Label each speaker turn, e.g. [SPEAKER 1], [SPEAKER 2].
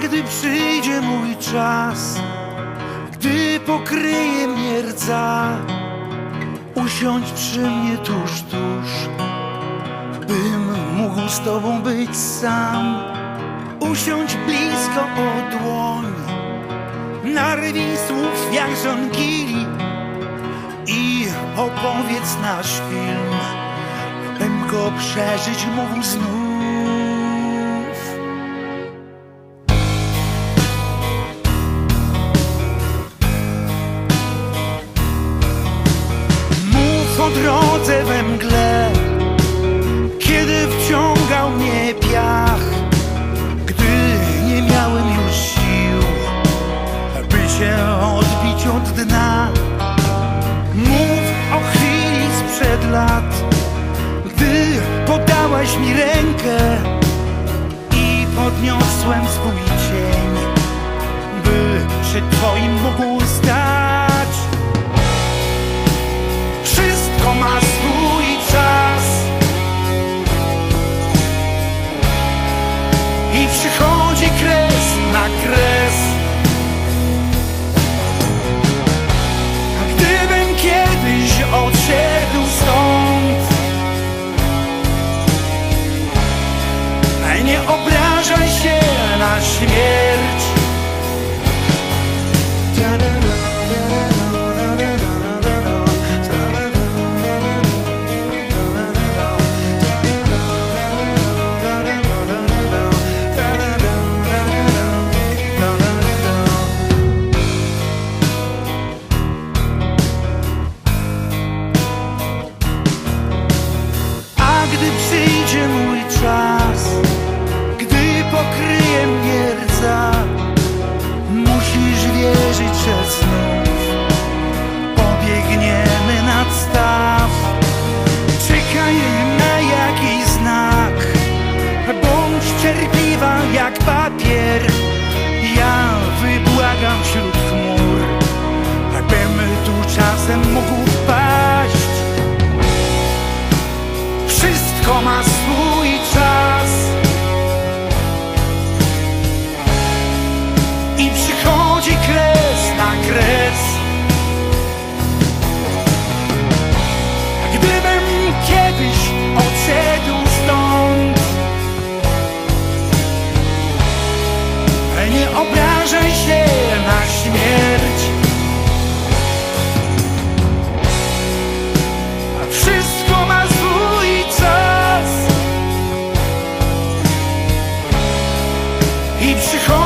[SPEAKER 1] gdy przyjdzie mój czas, gdy pokryje mnie rdza, usiądź przy mnie tuż, tuż, bym mógł z tobą być sam. Usiądź blisko o dłoń, narwij słów jak żonkili i opowiedz nasz film, bym go przeżyć mógł znów. Mów o drodze we mgle, kiedy wciągał mnie piach, gdy nie miałem już sił, by się odbić od dna. Mów o chwili sprzed lat, gdy podałaś mi rękę i podniosłem swój cień, by przed twoim mógł stać. śmierć. A gdy przyjdzie mój obrażaj się na śmierć. A wszystko ma swój czas. I przychodzi